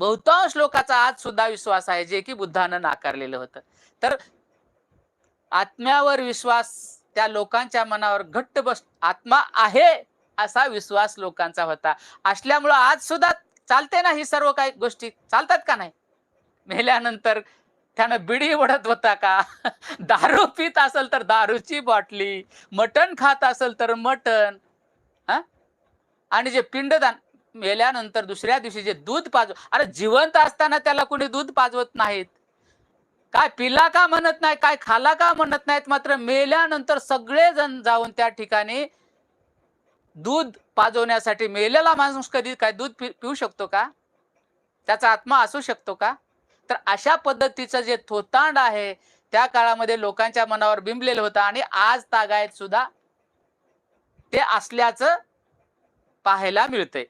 बहुतांश लोकांचा आज सुद्धा विश्वास आहे जे की बुद्धानं नाकारलेलं होतं. तर आत्म्यावर विश्वास त्या लोकांच्या मनावर घट्ट बस आत्मा आहे असा विश्वास लोकांचा होता. असल्यामुळं आज सुद्धा चालते ना ही सर्व काही गोष्टी? चालतात का नाही? मेल्यानंतर त्यानं बिडी ओढत होता का? दारू पित असेल तर दारूची बाटली मटण खात असेल तर मटण हा? आणि जे पिंडदान मेल्यानंतर दुसऱ्या दिवशी जे दूध पाजव अरे जिवंत असताना त्याला कोणी दूध पाजवत नाहीत. काय पिला का म्हणत नाही काय खाला का म्हणत नाहीत मात्र मेल्यानंतर सगळेजण जाऊन त्या ठिकाणी दूध पाजवण्यासाठी मेलेला माणूस कधी काय दूध पि- पिऊ शकतो का? त्याचा आत्मा असू शकतो का? तर अशा पद्धतीचं जे थोतांड आहे त्या काळामध्ये लोकांच्या मनावर बिंबलेलं होतं आणि आज तागायत सुद्धा ते असल्याचं पाहायला मिळतंय.